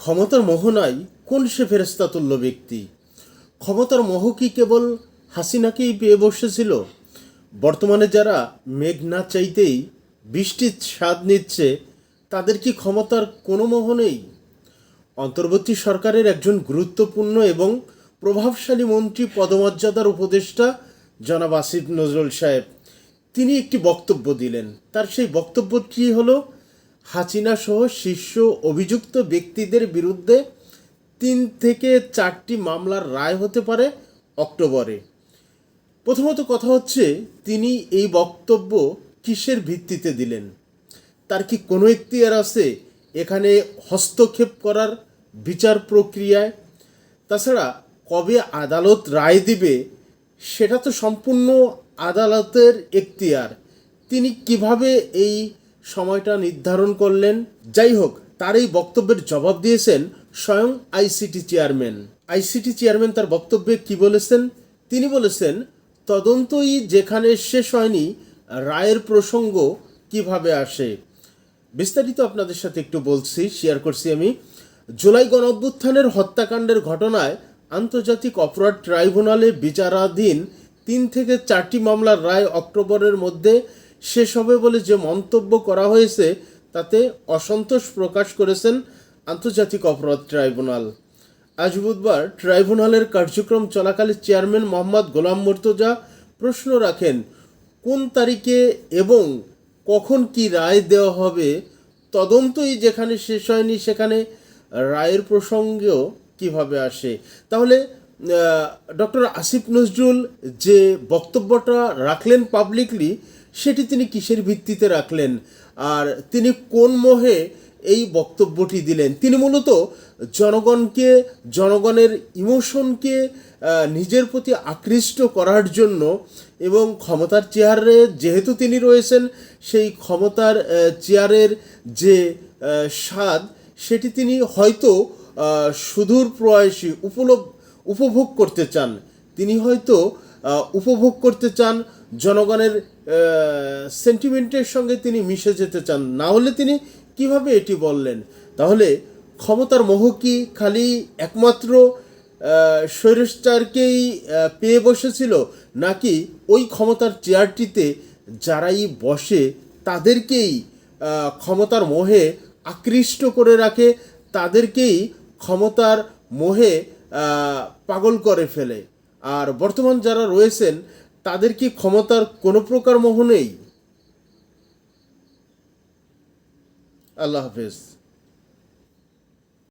ক্ষমতার মোহনায় কোন সে ফেরেস্তা তুল্য ব্যক্তি? ক্ষমতার মোহ কি কেবল হাসিনাকেই পেয়ে বসেছিল? বর্তমানে যারা মেঘ না চাইতেই বৃষ্টির স্বাদ নিচ্ছে, তাদের কি ক্ষমতার কোনো মোহ নেই? অন্তর্বর্তী সরকারের একজন গুরুত্বপূর্ণ এবং প্রভাবশালী মন্ত্রী, পদমর্যাদার উপদেষ্টা জনাব আসিফ নজরুল সাহেব, তিনি একটি বক্তব্য দিলেন। তার সেই বক্তব্যটি হলো হাসিনা সহ শীর্ষ অভিযুক্ত ব্যক্তিদের বিরুদ্ধে তিন থেকে চারটি মামলার রায় হতে পারে অক্টোবরে। প্রথমত কথা হচ্ছে, তিনি এই বক্তব্য কিসের ভিত্তিতে দিলেন? তার কি কোনো এখতিয়ার আছে এখানে হস্তক্ষেপ করার বিচার প্রক্রিয়ায়? তাছাড়া কবে আদালত রায় দিবে সেটা তো সম্পূর্ণ আদালতের এখতিয়ার। তিনি কীভাবে এই সময়টা নির্ধারণ করলেন। যাই হোক তার এই বক্তব্যের জবাব দিয়েছেন স্বয়ং আইসিটি চেয়ারম্যান। আইসিটি চেয়ারম্যান তার বক্তব্যে কি বলেছেন? তিনি বলেছেন, তদন্তই যেখানে শেষ হয়নি, রায়ের প্রসঙ্গ কীভাবে আসে? বিস্তারিত আপনাদের সাথে একটু বলছি শেয়ার করছি আমি। জুলাই গণ অভ্যুত্থানের হত্যাকাণ্ডের ঘটনায় আন্তর্জাতিক অপরাধ ট্রাইব্যুনালে বিচারাধীন তিন থেকে চারটি মামলার রায় অক্টোবরের মধ্যে শেষ হবে বলে যে মন্তব্য করা হয়েছে, তাতে অসন্তোষ প্রকাশ করেছেন আন্তর্জাতিক অপরাধ ট্রাইব্যুনাল। আজ বুধবার ট্রাইব্যুনালের কার্যক্রম চলাকালে চেয়ারম্যান মোহাম্মদ গোলাম মর্তজা প্রশ্ন রাখেন, কোন তারিখে এবং কখন কি রায় দেওয়া হবে? তদন্তই যেখানে শেষ হয়নি, সেখানে রায়ের প্রসঙ্গেও কীভাবে আসে? তাহলে ডক্টর আসিফ নজরুল যে বক্তব্যটা রাখলেন পাবলিকলি সেটি তিনি কিসের ভিত্তিতে রাখলেন? আর তিনি কোন মোহে এই বক্তব্যটি দিলেন? তিনি মূলত জনগণকে, জনগণের ইমোশনকে নিজের প্রতি আকৃষ্ট করার জন্য এবং ক্ষমতার চেয়ারে যেহেতু তিনি রয়েছেন, সেই ক্ষমতার চেয়ারের যে স্বাদ, সেটি তিনি হয়তো সুদূর প্রয়াসী উপলব, উপভোগ করতে চান। তিনি হয়তো উপভোগ করতে চান জনগণের সেন্টিমেন্টের সঙ্গে তিনি মিশে যেতে চান, না হলে তিনি কীভাবে এটি বললেন? তাহলে ক্ষমতার মোহ কি খালি একমাত্র স্বৈরাচারকেই পেয়ে বসেছিল, নাকি ওই ক্ষমতার চেয়ারটিতে যারাই বসে তাদেরকেই ক্ষমতার মোহে আকৃষ্ট করে রাখে, তাদেরকেই ক্ষমতার মোহে পাগল করে ফেলে? আর বর্তমান যারা রয়েছেন তাদের কি ক্ষমতার কোনো প্রকার মোহ নেই? আল্লাহ হাফেজ।